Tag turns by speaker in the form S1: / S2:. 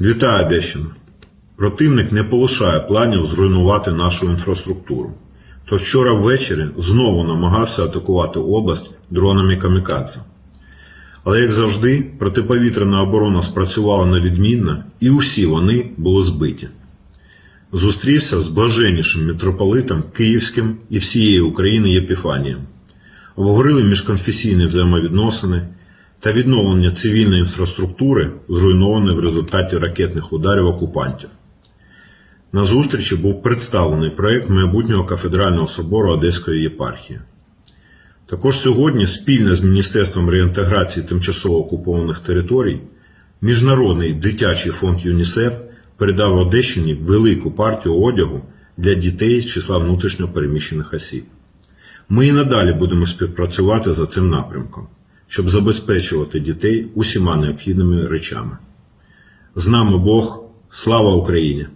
S1: Вітаю Одещина. Противник не полишає планів зруйнувати нашу інфраструктуру. То вчора ввечері знову намагався атакувати область дронами камікадзе. Але, як завжди, протиповітряна оборона спрацювала на відмінно, і усі вони були збиті. Зустрівся з блаженнішим митрополитом Київським і всієї України Єпіфанієм. Обговорили міжконфесійні взаємовідносини та відновлення цивільної інфраструктури, зруйнованої в результаті ракетних ударів окупантів. На зустрічі був представлений проєкт майбутнього кафедрального собору Одеської єпархії. Також сьогодні спільно з Міністерством реінтеграції тимчасово окупованих територій Міжнародний дитячий фонд ЮНІСЕФ передав Одещині велику партію одягу для дітей з числа внутрішньо переміщених осіб. Ми і надалі будемо співпрацювати за цим напрямком, щоб забезпечувати дітей усіма необхідними речами. З нами Бог, слава Україні!